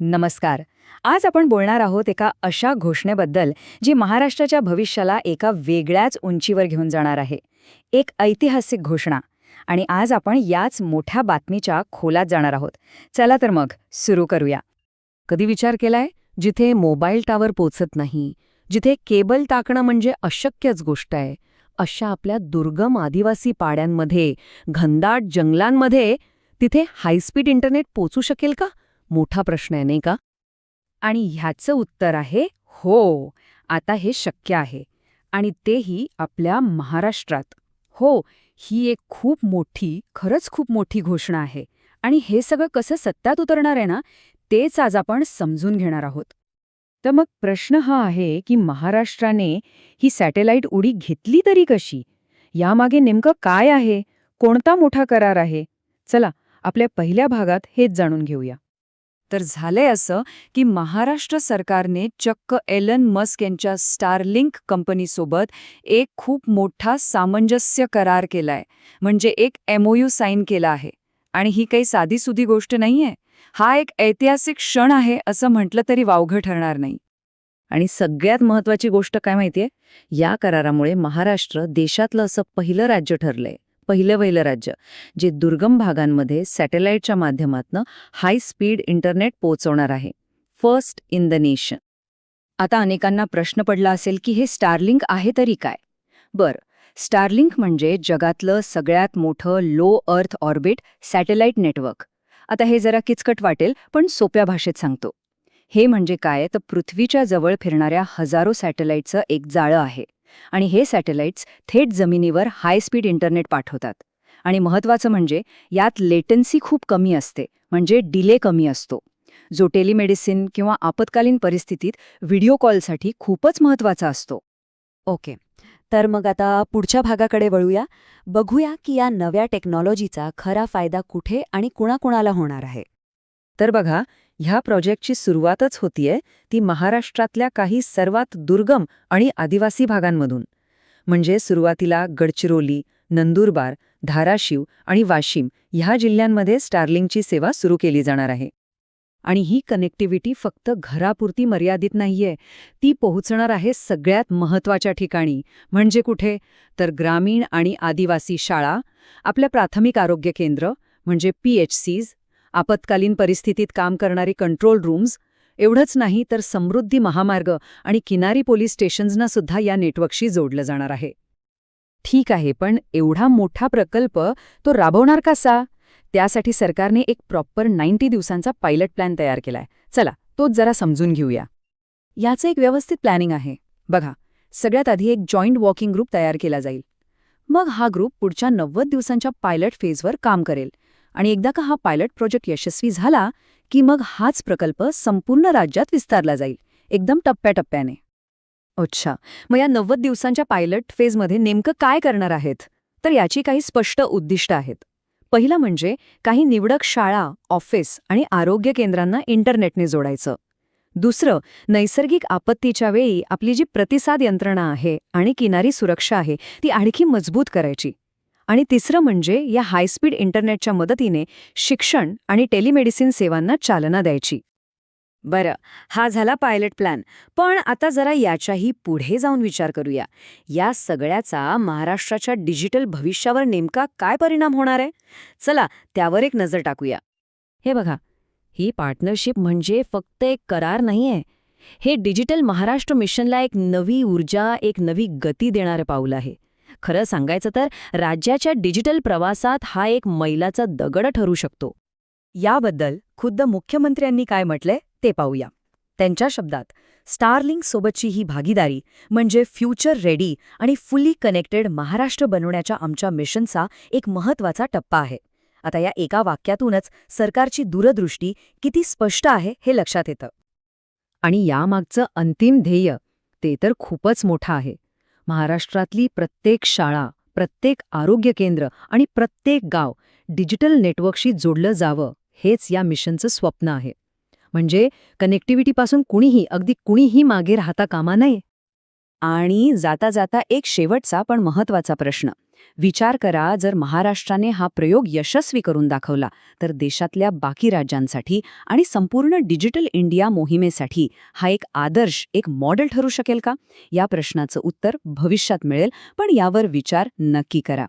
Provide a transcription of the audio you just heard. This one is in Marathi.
नमस्कार. आज आपण बोलणार आहोत एका अशा घोषणेबद्दल जी महाराष्ट्राच्या भविष्याला एका वेगळ्याच उंचीवर घेऊन जाणार आहे. एक ऐतिहासिक घोषणा. आणि आज आपण याच मोठ्या बातमीच्या खोलात जाणार आहोत. चला तर मग सुरू करूया. कधी विचार केलाय? जिथे मोबाईल टावर पोचत नाही जिथे केबल टाकणं म्हणजे अशक्यच गोष्ट आहे अशा आपल्या दुर्गम आदिवासी पाड्यांमध्ये घनदाट जंगलांमध्ये तिथे हायस्पीड इंटरनेट पोचू शकेल का? मोठा प्रश्न आहे नाही का? आणि ह्याचं उत्तर आहे हो आता हे शक्य आहे. आणि तेही आपल्या महाराष्ट्रात. हो ही एक खूप मोठी खरंच खूप मोठी घोषणा आहे. आणि हे सगळं कसं सत्यात उतरणार आहे ना तेच आज आपण समजून घेणार आहोत. तर मग प्रश्न हा आहे की महाराष्ट्राने ही सॅटेलाइट उडी घेतली तरी कशी? यामागे नेमकं काय आहे? कोणता मोठा करार आहे? चला आपल्या पहिल्या भागात हेच जाणून घेऊया. तर झालंय असं की महाराष्ट्र सरकारने चक्क एलन मस्क यांच्या स्टारलिंक कंपनीसोबत एक खूप मोठा सामंजस्य करार केलाय. म्हणजे एक एमओयू साईन केला आहे. आणि ही काही साधीसुधी गोष्ट नाहीये. हा एक ऐतिहासिक क्षण आहे असं म्हटलं तरी वावघं ठरणार नाही. आणि सगळ्यात महत्वाची गोष्ट काय माहितीये? या करारामुळे महाराष्ट्र देशातलं असं पहिलं राज्य ठरलंय. पहिलं वहिलं राज्य जे दुर्गम भागांमध्ये सॅटेलाईटच्या माध्यमातून हाय स्पीड इंटरनेट पोहोचवणार आहे. फर्स्ट इन द नेशन आता अनेकांना प्रश्न पडला असेल की हे स्टारलिंक आहे तरी काय? बर स्टारलिंक म्हणजे जगातलं सगळ्यात मोठं low earth orbit satellite network आता हे जरा किचकट वाटेल पण सोप्या भाषेत सांगतो. हे म्हणजे काय? तर पृथ्वीच्या जवळ फिरणाऱ्या हजारो सॅटेलाईटचं एक जाळं आहे. आणि हे सॅटेलाइट्स थेट जमिनीवर हाय स्पीड इंटरनेट पाठवतात. आणि महत्वाचं म्हणजे यात लेटन्सी खूप कमी असते म्हणजे डिले कमी असतो. जो टेलिमेडिसिन किंवा आपत्कालीन परिस्थितीत व्हिडिओ कॉलसाठी खूपच महत्त्वाचा असतो. ओके. तर मग आता पुढच्या भागाकडे वळूया. बघूया की या नव्या टेक्नॉलॉजीचा खरा फायदा कुठे आणि कुणाकुणाला होणार आहे. तर बघा ह्या प्रोजेक्टची सुरुवातच होतीये ती महाराष्ट्रातल्या काही सर्वात दुर्गम आणि आदिवासी भागांमधून. म्हणजे सुरुवातीला गडचिरोली नंदुरबार धाराशिव आणि वाशिम ह्या जिल्ह्यांमध्ये स्टार्लिंगची सेवा सुरू केली जाणार आहे. आणि ही कनेक्टिव्हिटी फक्त घरापुरती मर्यादित नाहीये ती पोहोचणार आहे सगळ्यात महत्त्वाच्या ठिकाणी. म्हणजे कुठे? तर ग्रामीण आणि आदिवासी शाळा आपल्या प्राथमिक आरोग्य केंद्र म्हणजे पी एच सीज आपत्कालीन परिस्थितीत काम करणारी कंट्रोल रूम्स एवढंच नाही तर समृद्धी महामार्ग आणि किनारी पोलीस स्टेशन्सना सुद्धा या नेटवर्कशी जोडलं जाणार आहे. ठीक आहे पण एवढा मोठा प्रकल्प तो राबवणार कसा त्यासाठी सरकारने एक प्रॉपर 90 दिवसांचा पायलट प्लॅन तयार केलाय. चला तोच जरा समजून घेऊया. याचं एक व्यवस्थित प्लॅनिंग आहे. बघा सगळ्यात आधी एक जॉईंट वॉकिंग ग्रुप तयार केला जाईल. मग हा ग्रुप पुढच्या नव्वद दिवसांच्या पायलट फेजवर काम करेल. आणि एकदा का हा पायलट प्रोजेक्ट यशस्वी झाला की मग हाच प्रकल्प संपूर्ण राज्यात विस्तारला जाईल एकदम टप्प्याटप्प्याने. अच्छा मग या नव्वद दिवसांच्या पायलट फेजमध्ये नेमकं काय करणार आहेत? तर याची काही स्पष्ट उद्दिष्ट आहेत. पहिलं म्हणजे काही निवडक शाळा ऑफिस आणि आरोग्य केंद्रांना इंटरनेटने जोडायचं. दुसरं नैसर्गिक आपत्तीच्या वेळी आपली जी प्रतिसाद यंत्रणा आहे आणि किनारी सुरक्षा आहे ती आणखी मजबूत करायची. आणि तिसरं म्हणजे या हायस्पीड इंटरनेटच्या मदतीने शिक्षण आणि टेलिमेडिसिन सेवांना चालना द्यायची. बरं हा झाला पायलट प्लॅन पण आता जरा याच्याही पुढे जाऊन विचार करूया. या सगळ्याचा महाराष्ट्राच्या डिजिटल भविष्यावर नेमका काय परिणाम होणार आहे? चला त्यावर एक नजर टाकूया. हे बघा ही पार्टनरशिप म्हणजे फक्त एक करार नाहीये. हे डिजिटल महाराष्ट्र मिशनला एक नवी ऊर्जा एक नवी गती देणारं पाऊल आहे. खरं सांगायचं तर राज्याच्या डिजिटल प्रवासात हा एक मैलाचा दगड ठरू शकतो. याबद्दल खुद्द मुख्यमंत्र्यांनी काय म्हटलंय ते पाहूया. त्यांच्या शब्दात स्टारलिंग सोबतची ही भागीदारी म्हणजे फ्युचर रेडी आणि फुल्ली कनेक्टेड महाराष्ट्र बनवण्याच्या आमच्या मिशनचा एक महत्त्वाचा टप्पा आहे. आता या एका वाक्यातूनच सरकारची दूरदृष्टी किती स्पष्ट आहे हे लक्षात येतं. आणि यामागचं अंतिम ध्येय ते तर खूपच मोठं आहे. महाराष्ट्रातली प्रत्येक शाळा प्रत्येक आरोग्य केंद्र आणि प्रत्येक गाव डिजिटल नेटवर्कशी जोडलं जावं हेच या मिशनचं स्वप्न आहे. म्हणजे कनेक्टिव्हिटीपासून कुणीही अगदी कुणीही मागे राहता कामा नये. आणि जाता जाता एक शेवटचा पण महत्त्वाचा प्रश्न. विचार करा जर महाराष्ट्राने हा प्रयोग यशस्वी करून दाखवला तर देशातल्या बाकी राज्यांसाठी आणि संपूर्ण डिजिटल इंडिया मोहिमेसाठी हा एक आदर्श एक मॉडेल ठरू शकेल का? या प्रश्नाचं उत्तर भविष्यात मिळेल पण यावर विचार नक्की करा.